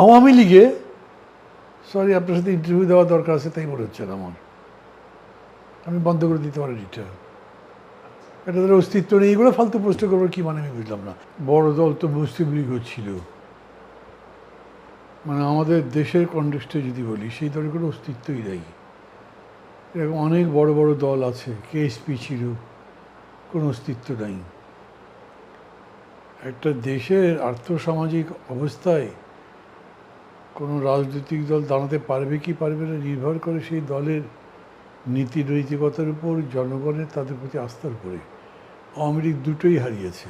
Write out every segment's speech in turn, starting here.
আওয়ামী লীগে সরি আপনার সাথে ইন্টারভিউ দেওয়া দরকার আছে, তাই মনে হচ্ছে না আমার। আমি বন্ধ করে দিতে পারি এটা। এটা তাদের অস্তিত্ব নেই, এগুলো ফালতু প্রশ্ন করব কী মানে আমি বুঝলাম না। বড় দল তো মুসলিম লীগও ছিল মানে আমাদের দেশের কন্টেক্সটে যদি বলি, সেই দলের কোনো অস্তিত্বই নেই। এরকম অনেক বড় বড় দল আছে কেএসপি ছিল, কোনো অস্তিত্ব নাই। একটা দেশের আর্থসামাজিক অবস্থায় কোনো রাজনৈতিক দল দাঁড়াতে পারবে কি পারবে না নির্ভর করে সেই দলের নীতি নৈতিকতার উপর জনগণের তাদের প্রতি আস্থার উপরে। আওয়ামী লীগ দুটোই হারিয়েছে।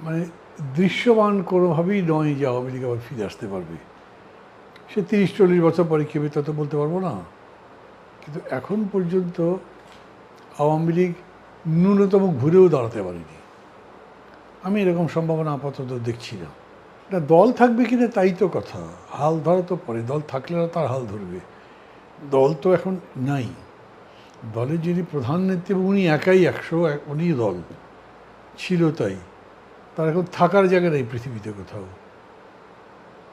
মানে দৃশ্যমান কোনোভাবেই নয় যে আওয়ামী লীগ আবার ফিরে আসতে পারবে। সে তিরিশ, চল্লিশ বছর পরে কেবে তা তো বলতে পারব না। কিন্তু এখন পর্যন্ত আওয়ামী লীগ ন্যূনতম ঘুরেও দাঁড়াতে পারেনি। আমি এরকম সম্ভাবনা আপাতত দেখছি না। না, দল থাকবে কিনা তাই তো কথা। হাল ধরা তো পরে, দল থাকলে না তার হাল ধরবে। দল তো এখন নাই। দলের যিনি প্রধান নেত্রী উনি একাই একশো, এক উনি দল। ছিল তাই। তার এখন থাকার জায়গা নেই পৃথিবীতে কোথাও।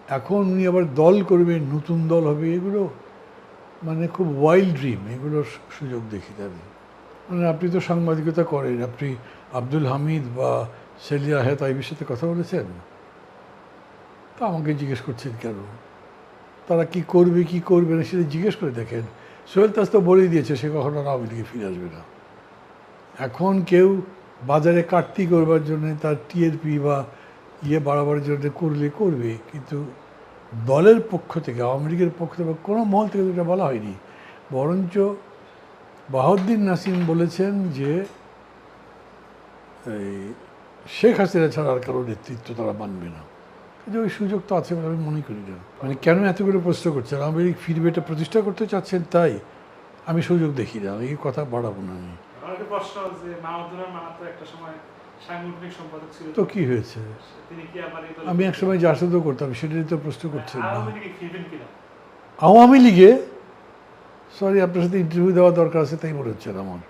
এখন উনি আবার দল করবে, নতুন দল হবে, এগুলো মানে খুব ওয়াইল্ড ড্রিম এগুলোর সুযোগ দেখি আমি মানে আপনি তো সাংবাদিকতা করেন, আপনি আব্দুল হামিদ বা সেলিয়া হেত এই বিষয়ে কথা বলেছেন? তা আমাকে জিজ্ঞেস করছেন কেন? তারা কি করবে কি করবে না সেটা জিজ্ঞেস করে দেখেন। সোহেল তাজ তো বলেই দিয়েছে, সে কখনো আওয়ামী লীগে ফিরে আসবে না। এখন কেউ বাজারে কাটতি করবার জন্য তার টিএরপি বা ইয়ে বাড়াবার জন্য করলে করবে, কিন্তু দলের পক্ষ থেকে, আওয়ামী লীগের পক্ষ থেকে কোনো মহল থেকে এটা বলা হয়নি, বরঞ্চ বাহাউদ্দিন নাসিম বলেছেন যে, এই শেখ হাসিনা ছাড়া আর কারও নেতৃত্ব তারা মানবে না। কিন্তু ওই সুযোগ তো আছে বলে আমি মনে করি না। মানে কেন এতগুলো প্রশ্ন করছেন? লীগ ফিরবে এটা প্রতিষ্ঠা করতে চাচ্ছেন তাই? আমি সুযোগ দেখি না এই কথা বাড়াবো না আমি। তো কি হয়েছে? আমি একসময় জাসদও করতাম সেটাই তো প্রশ্ন করছেন না। আওয়ামী লীগে সরি আপনার সাথে ইন্টারভিউ দেওয়া দরকার আছে তাই মনে হচ্ছে আমার।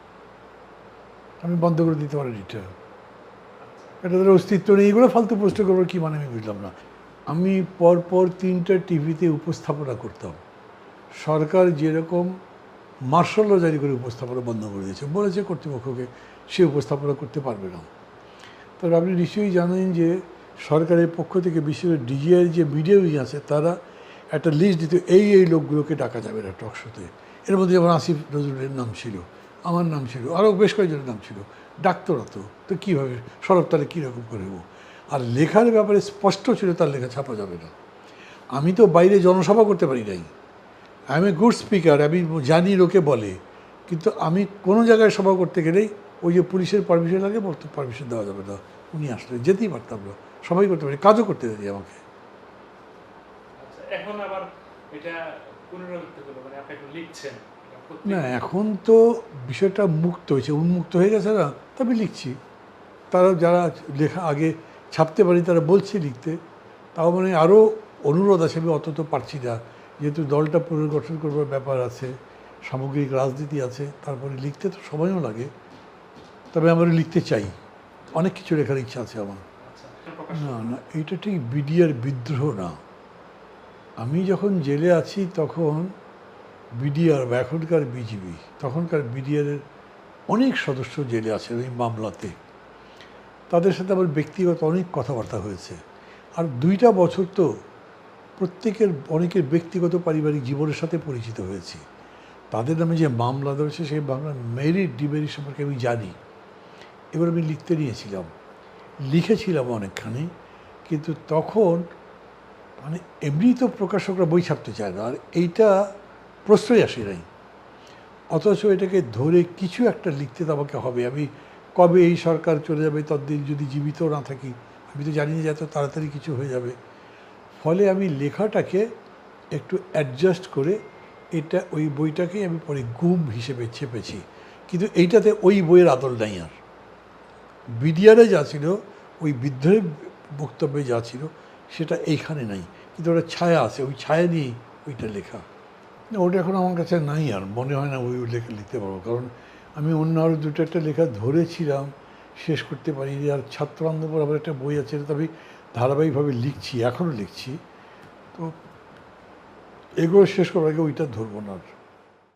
আমি বন্ধ করে দিতে পারি এটা। এটা তাদের অস্তিত্ব নেই। এগুলো ফালতু প্রশ্ন করব, কি মানে আমি বুঝলাম না। আমি পরপর তিনটা টিভিতে উপস্থাপনা করতাম। সরকার যেরকম মার্শাল ল জারি করে উপস্থাপনা বন্ধ করে দিয়েছে। বলেছে কর্তৃপক্ষকে, সে উপস্থাপনা করতে পারবে না। তবে আপনি নিশ্চয়ই জানেন যে সরকারের পক্ষ থেকে বিশেষ করে ডিজিআই যে মিডিয়া উইং আছে, তারা একটা লিস্ট দিত এই এই লোকগুলোকে ডাকা যাবে না টক শোতে। এর মধ্যে যেমন আসিফ নজরুলের নাম ছিল। আমার নাম ছিল আরও বেশ কয়েকজনের নাম ছিল ডাক্তাররা তো কীভাবে, সরব তাহলে কীরকম করব আর লেখার ব্যাপারে স্পষ্ট ছিল, তার লেখা ছাপা যাবে না। আমি তো বাইরে জনসভা করতে পারি নাই। I am a good speaker আমি জানি লোকে বলে, কিন্তু আমি কোনো জায়গায় সভা করতে গেলেই ওই যে পুলিশের পারমিশন লাগে, বলতে পারমিশন দেওয়া যাবে না। উনি আসলে যেতেই পারতাম না। সবাই করতে পারি, কাজও করতে পারি আমাকে। আচ্ছা এখন আবার এটা পুনরাবৃত্তি মানে আপনি লিখছেন। না এখন তো বিষয়টা মুক্ত হয়েছে উন্মুক্ত হয়ে গেছে না তবে লিখছি। তারা যারা লেখা আগে ছাপতে পারি তারা বলছে লিখতে। তাও মানে আরও অনুরোধ আছে আমি অত তো পারছি না। যেহেতু দলটা পুনর্গঠন করবার ব্যাপার আছে সামগ্রিক রাজনীতি আছে তারপরে লিখতে তো সময়ও লাগে। তবে আমরা লিখতে চাই। অনেক কিছু লেখার ইচ্ছা আছে আমার। আচ্ছা না না এইটা ঠিক বিডিআর বিদ্রোহ না। আমি যখন জেলে আছি তখন বিডিআর বা এখনকার বিজিবি, তখনকার বিডিআরের অনেক সদস্য জেলে আছেন ওই মামলাতে। তাদের সাথে আমার ব্যক্তিগত অনেক কথাবার্তা হয়েছে। আর দুইটা বছর তো প্রত্যেকের, অনেকের ব্যক্তিগত পারিবারিক জীবনের সাথে পরিচিত হয়েছি। তাদের নামে যে মামলা ধরেছে সেই মামলার মেরিট ডিমেরিট সম্পর্কে আমি জানি। এবার আমি লিখতে নিয়েছিলাম। লিখেছিলাম অনেকখানি, কিন্তু তখন মানে এমনি তো প্রকাশকরা বই ছাপতে চায় না। আর এইটা প্রশ্রয় আসে নাই। অথচ এটাকে ধরে কিছু একটা লিখতে তো আমাকে হবে। আমি কবে এই সরকার চলে যাবে, ততদিন যদি জীবিত না থাকি, আমি তো জানি না যে এত তাড়াতাড়ি কিছু হয়ে যাবে। ফলে আমি লেখাটাকে একটু অ্যাডজাস্ট করে এটা ওই বইটাকে আমি পরে গুম হিসেবে চেপেছি কিন্তু এইটাতে ওই বইয়ের আদল নাই আর। বিডিআরে যা ছিল, ওই বিদ্রোহের বক্তব্যে যা ছিল, সেটা এইখানে নাই। কিন্তু ওটা ছায়া আছে, ওই ছায়া নিয়েই ওইটা লেখা। ওটা এখন আমার কাছে নাই আর মনে হয় না ওই লেখা লিখতে পারব। কারণ আমি অন্য আরও দুটো একটা লেখা ধরেছিলাম, শেষ করতে পারিনি। আর ছাত্র আন্দোলন আবার একটা বই আছে এটা আমি ধারাবাহিকভাবে লিখছি এখনও লিখছি। তো এগুলো শেষ করার আগে ওইটা ধরবো না আর।